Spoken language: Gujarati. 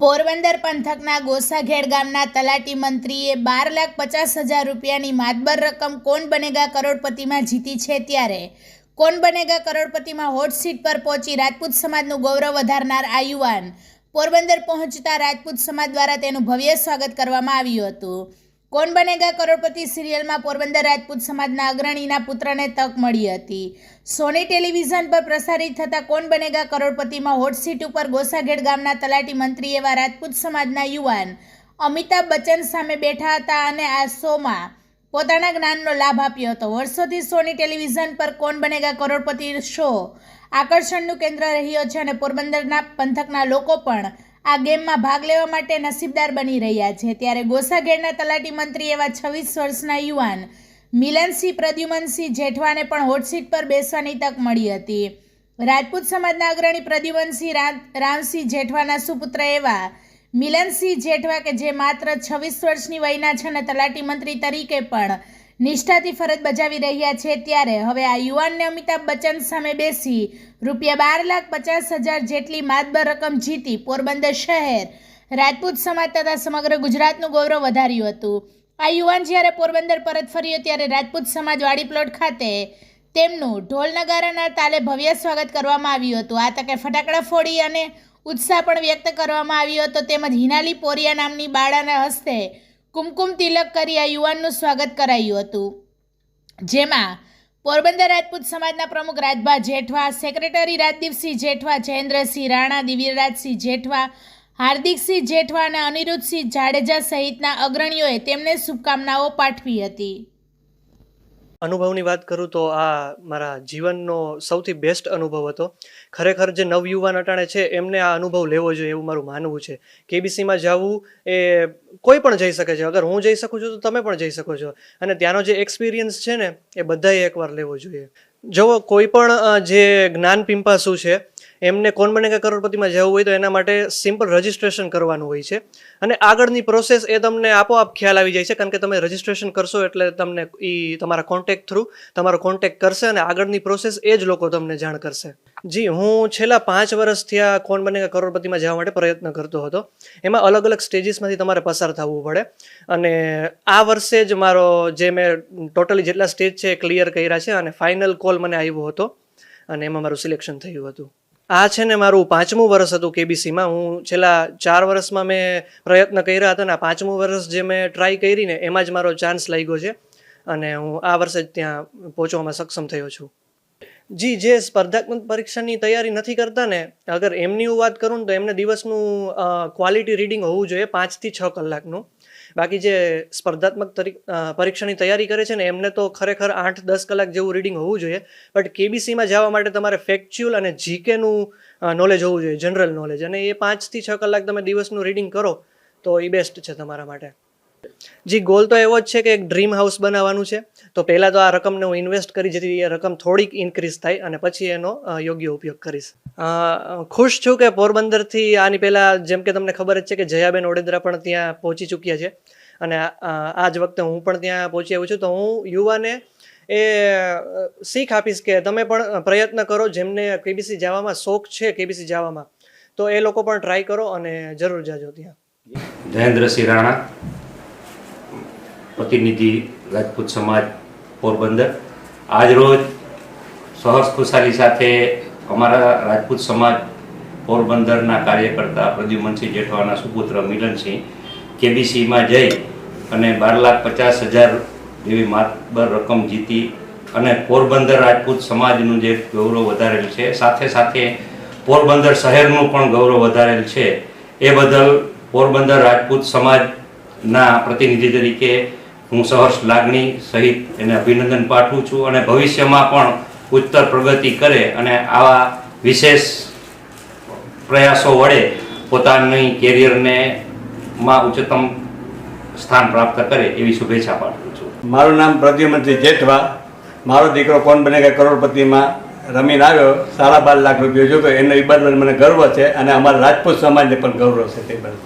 પોરબંદર પંથકના ગોસાઘેડ ગામના તલાટી મંત્રીએ બાર લાખ પચાસ હજાર રૂપિયાની માતબર રકમ કોણ બનેગા કરોડપતિમાં જીતી છે ત્યારે? કોણ બનેગા કરોડપતિમાં હોટ સીટ પર પહોંચી રાજપૂત સમાજનું ગૌરવ વધારનાર આ યુવાન? પોરબંદર પહોંચતા રાજપૂત સમાજ દ્વારા તેનું ભવ્ય સ્વાગત કરવામાં આવ્યું હતું. કોણ બનેગા? કરોડપતિ સિરિયલમાં પોરબંદર રાજપૂત સમાજના અગ્રણીના પુત્રને તક મળી હતી. સોની ટેલિવિઝન પર પ્રસારિત થતા કોણ બનેગા? કરોડપતિમાં હોટ સીટ ઉપર ગોસાઘેડ ગામના તલાટી મંત્રી એવા રાજપૂત સમાજના યુવાન અમિતાભ બચ્ચન સામે બેઠા હતા અને આ શોમાં પોતાના જ્ઞાનનો લાભ આપ્યો હતો. વર્ષોથી સોની ટેલિવિઝન પર કોણ બનેગા? કરોડપતિ શો આકર્ષણનું કેન્દ્ર રહ્યો છે અને પોરબંદરના પંથકના લોકો પણ આ ગેમમાં ભાગ લેવા માટે નસીબદાર બની રહ્યા છે. ત્યારે ગોસાઘેડના તલાટી મંત્રી એવા છવ્વીસ વર્ષના યુવાન મિલનસિંહ પ્રદ્યુમનસિંહ જેઠવાને પણ હોટસીટ પર બેસવાની તક મળી હતી. રાજપૂત સમાજના અગ્રણી પ્રદ્યુમનસિંહ રામસિંહ જેઠવાના સુપુત્ર એવા મિલનસિંહ જેઠવા કે જે માત્ર છવ્વીસ વર્ષની વયના છે અને તલાટી મંત્રી તરીકે પણ નિષ્ઠાથી ફરજ બજાવી રહ્યા છે ત્યારે હવે આ યુવાનને અમિતાભ બચ્ચન સામે બેસી રૂપિયા બાર લાખ પચાસ હજાર જેટલી માતબર રકમ જીતી પોરબંદર શહેર રાજપૂત સમાજ તથા સમગ્ર ગુજરાતનું ગૌરવ વધાર્યું હતું. આ યુવાન જ્યારે પોરબંદર પરત ફર્યો ત્યારે રાજપૂત સમાજ વાડી પ્લોટ ખાતે તેમનું ઢોલ નગારાના તાલે ભવ્ય સ્વાગત કરવામાં આવ્યું હતું. આ તકે ફટાકડા ફોડી અને ઉત્સાહ પણ વ્યક્ત કરવામાં આવ્યો હતો. તેમજ હિનાલી પોરિયા નામની બાળાના હસ્તે કુમકુમ તિલક કરી આ યુવાનનું સ્વાગત કરાયું હતું. જેમાં પોરબંદર રાજપૂત સમાજના પ્રમુખ રાજભા જેઠવા, સેક્રેટરી રાજદીપસિંહ જેઠવા, જયેન્દ્રસિંહ રાણા દિવ્યરાજસિંહ જેઠવા, હાર્દિકસિંહ જેઠવા અને અનિરુદ્ધસિંહ જાડેજા સહિતના અગ્રણીઓએ તેમને શુભકામનાઓ પાઠવી હતી. અનુભવની વાત કરું તો આ મારા જીવનનો સૌથી બેસ્ટ અનુભવ હતો. ખરેખર જે નવયુવાન અટાણે છે, એમને આ અનુભવ લેવો જોઈએ એવું મારું માનવું છે. કેબીસીમાં જવું એ કોઈ પણ જઈ શકે છે. અગર હું જઈ શકું છું તો તમે પણ જઈ શકો છો. અને ત્યાંનો જે એક્સપિરિયન્સ છે ને, એ બધાએ એકવાર લેવો જોઈએ. જો કોઈ પણ જે જ્ઞાન પિંપાસુ છે એમને કોણ બને કે કરોડપતિમાં જવું હોય તો એના માટે સિમ્પલ રજિસ્ટ્રેશન કરવાનું હોય છે. અને આગળની પ્રોસેસ એ તમને આપોઆપ ખ્યાલ આવી જાય છે, કારણ કે તમે રજિસ્ટ્રેશન કરશો એટલે તમને એ તમારા કોન્ટેક્ટ થ્રુ તમારો કોન્ટેક્ટ કરશે અને આગળની પ્રોસેસ એ જ લોકો તમને જાણ કરશે. જી, હું છેલ્લા પાંચ વર્ષથી આ કોણ બને કે કરોડપતિમાં જવા માટે પ્રયત્ન કરતો હતો. એમાં અલગ અલગ સ્ટેજીસમાંથી તમારે પસાર થવું પડે. અને આ વર્ષે જ મારો જે મેં ટોટલી જેટલા સ્ટેજ છે એ ક્લિયર કર્યા છે અને ફાઇનલ કોલ મને આવ્યો હતો. અને એમાં મારું સિલેક્શન થયું હતું. આ છે ને મારું પાંચમું વર્ષ હતું કેબીસીમાં. હું છેલ્લા ચાર વર્ષમાં મેં પ્રયત્ન કર્યા હતા ને પાંચમું વર્ષ જે મેં ટ્રાય કરી ને એમાં જ મારો ચાન્સ લાગ્યો છે અને હું આ વર્ષે જ ત્યાં પહોંચવામાં સક્ષમ થયો છું. જી, જે સ્પર્ધાત્મક પરીક્ષાની તૈયારી નથી કરતા ને, અગર એમની હું વાત કરું ને તો એમને દિવસનું ક્વોલિટી રીડિંગ હોવું જોઈએ પાંચથી છ કલાકનું. બાકી જે સ્પર્ધાત્મક પરીક્ષાની તૈયારી કરે છે ને, એમને તો ખરેખર આઠ, દસ કલાક જેવું રીડિંગ હોવું જોઈએ. બટ કેબીસીમાં જવા માટે તમારે ફેક્ચ્યુઅલ અને જીકેનું નોલેજ હોવું જોઈએ જનરલ નોલેજ અને એ પાંચથી છ કલાક તમે દિવસનું રીડિંગ કરો, તો એ બેસ્ટ છે તમારા માટે. જી ગોલ તો એવો જ છે કે એક ડ્રીમ હાઉસ બનાવવાનું છે. તો પહેલાં તો આ રકમને હું ઇન્વેસ્ટ કરી જેથી એ રકમ થોડીક ઇન્ક્રીઝ થાય અને પછી એનો યોગ્ય ઉપયોગ કરીશ. ખુશ છું કે પોરબંદરથી આની પહેલાં જેમ કે તમને ખબર જ છે કે જયાબેન ઓડેદરા પણ ત્યાં પહોંચી ચૂક્યા છે. અને આ જ વખતે હું પણ ત્યાં પહોંચી આવ્યો છું. તો હું યુવાને એ શીખ આપીશ કે તમે પણ પ્રયત્ન કરો જેમને કેબીસી જવામાં શોખ છે કેબીસી જવામાં. તો એ લોકો પણ ટ્રાય કરો અને જરૂર જાજો ત્યાં. જયેન્દ્રસિંહ રાણા. પ્રતિનિધિ રાજપૂત સમાજ પોરબંદર. આજરોજ સહર્ષ ખુશાલી સાથે અમારા રાજપૂત સમાજ પોરબંદરના કાર્યકર્તા પ્રદ્યુમનસિંહ જેઠવાના સુપુત્ર મિલનસિંહ કેબીસીમાં જઈ અને બાર લાખ પચાસ હજાર જેવી માતબર રકમ જીતી અને પોરબંદર રાજપૂત સમાજનું જે ગૌરવ વધારેલ છે, સાથે સાથે પોરબંદર શહેરનું પણ ગૌરવ વધારેલ છે. એ બદલ પોરબંદર રાજપૂત સમાજના પ્રતિનિધિ તરીકે હું સહર્ષ લાગણી સહિત એને અભિનંદન પાઠવું છું અને ભવિષ્યમાં પણ ઉત્તર પ્રગતિ કરે અને આવા વિશેષ પ્રયાસો વડે પોતાની કેરિયરને માં ઉચ્ચતમ સ્થાન પ્રાપ્ત કરે એવી શુભેચ્છા પાઠવું છું. મારું નામ પ્રદ્યુમનસિંહ જેઠવા. મારો દીકરો કોણ બને કે કરોડપતિમાં રમીને આવ્યો, સાડા બાર લાખ રૂપિયા જોતો, એનો એ બદલ મને ગર્વ છે અને અમારા રાજપૂત સમાજને પણ ગૌરવ છે તે બદલ.